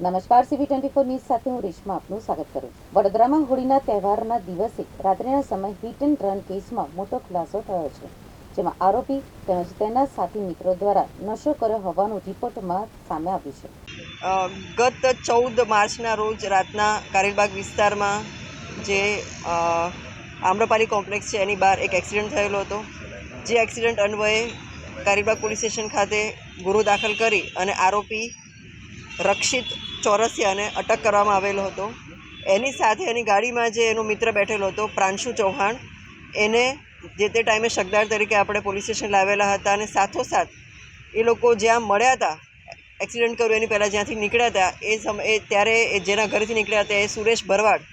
નમસ્કાર સીવી twenty four news સાથે હું રેશમા આપનું સ્વાગત કરું વડોદરામાં હોળીના તહેવારના દિવસે રાત્રિના સમય હિટ એન્ડ રન કેસમાં મોટો ખુલાસો થયો છે, જેમાં આરોપી તેમજ તેના સાથી મિત્રો દ્વારા નશો કર્યો હોવાનું રિપોર્ટમાં સામે આવ્યું છે. ગત ચૌદ માર્ચના રોજ રાતના કારેલબાગ વિસ્તારમાં જે આમ્રપાલી કોમ્પ્લેક્સ છે, એની બહાર એક એક્સિડન્ટ થયેલો હતો. જે એક્સિડન્ટ અન્વયે કારેલબાગ પોલીસ સ્ટેશન ખાતે ગુનો દાખલ કરી અને આરોપી રક્ષિત ચોરસિયાને અટક કરવામાં આવેલો હતો. એની સાથે એની ગાડીમાં જે એનો મિત્ર બેઠેલો હતો, પ્રાંશુ ચૌહાણ, એને જે તે ટાઈમે શકદાર તરીકે આપણે પોલીસ સ્ટેશન લાવેલા હતા અને સાથોસાથ એ લોકો જ્યાં મળ્યા હતા, એક્સિડન્ટ કર્યું, એની પહેલાં જ્યાંથી નીકળ્યા હતા, એ સમયે ત્યારે એ જેના ઘરેથી નીકળ્યા હતા એ સુરેશ ભરવાડ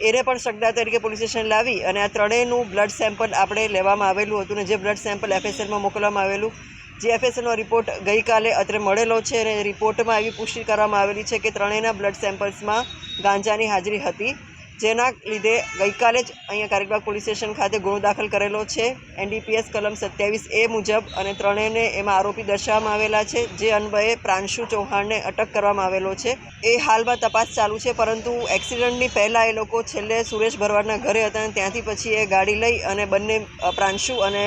એને પણ શકદાર તરીકે પોલીસ સ્ટેશન લાવી અને આ ત્રણેયનું બ્લડ સેમ્પલ આપણે લેવામાં આવેલું હતું ને જે બ્લડ સેમ્પલ એફએસએલમાં મોકલવામાં આવેલું જે એફએસએલનો રિપોર્ટ ગઈકાલે અત્રે મળેલો છે અને રિપોર્ટમાં એવી પુષ્ટિ કરવામાં આવેલી છે કે ત્રણેયના બ્લડ સેમ્પલ્સમાં ગાંજાની હાજરી હતી, જેના લીધે ગઈકાલે જ અહીંયા કારેકબાગ પોલીસ સ્ટેશન ખાતે ગુનો દાખલ કરેલો છે. એનડીપીએસ કલમ સત્યાવીસ એ મુજબ અને ત્રણેયને એમાં આરોપી દર્શાવવામાં આવેલા છે, જે અન્વયે પ્રાંશુ ચૌહાણને અટક કરવામાં આવેલો છે. એ હાલમાં તપાસ ચાલુ છે, પરંતુ એક્સિડન્ટની પહેલાં એ લોકો છેલ્લે સુરેશ ભરવાડના ઘરે હતા અને ત્યાંથી પછી એ ગાડી લઈ અને બંને પ્રાંશુ અને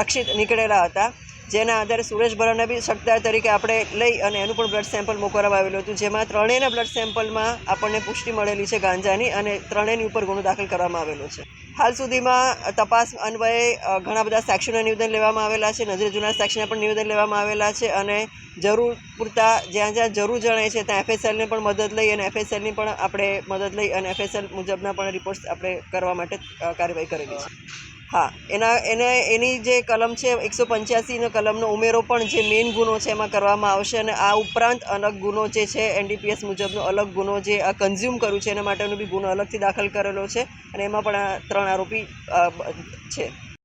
રક્ષિત નીકળેલા હતા. જેના આધારે સુરેશ ભરાને બી શકદાર તરીકે આપણે લઈ અને એનું પણ બ્લડ સેમ્પલ મોકલવામાં આવેલું હતું. જેમાં ત્રણેયના બ્લડ સેમ્પલમાં આપણને પુષ્ટિ મળેલી છે ગાંજાની અને ત્રણેયની ઉપર ગુનો દાખલ કરવામાં આવેલો છે. હાલ સુધીમાં તપાસ અન્વયે ઘણા બધા સેક્શનના નિવેદન લેવામાં આવેલા છે. નજરે જૂના સાક્ષીના પણ નિવેદન લેવામાં આવેલા છે અને જરૂર પૂરતા, જ્યાં જ્યાં જરૂર જણાય છે, ત્યાં એફએસએલને પણ મદદ લઈ અને એફએસએલની પણ આપણે મદદ લઈ અને એફએસએલ મુજબના પણ રિપોર્ટ્સ આપણે કરવા માટે કાર્યવાહી કરેલી છે. હા, એના, એને, એની જે કલમ છે, એકસો પંચ્યાસીનો કલમનો ઉમેરો પણ જે મેઇન ગુનો છે એમાં કરવામાં આવશે અને આ ઉપરાંત અલગ ગુનો જે છે એનડીપીએસ મુજબનો અલગ ગુનો જે આ કન્ઝ્યુમ કર્યું છે, એના માટેનો બી ગુનો અલગથી દાખલ કરેલો છે અને એમાં પણ આ ત્રણ આરોપી છે.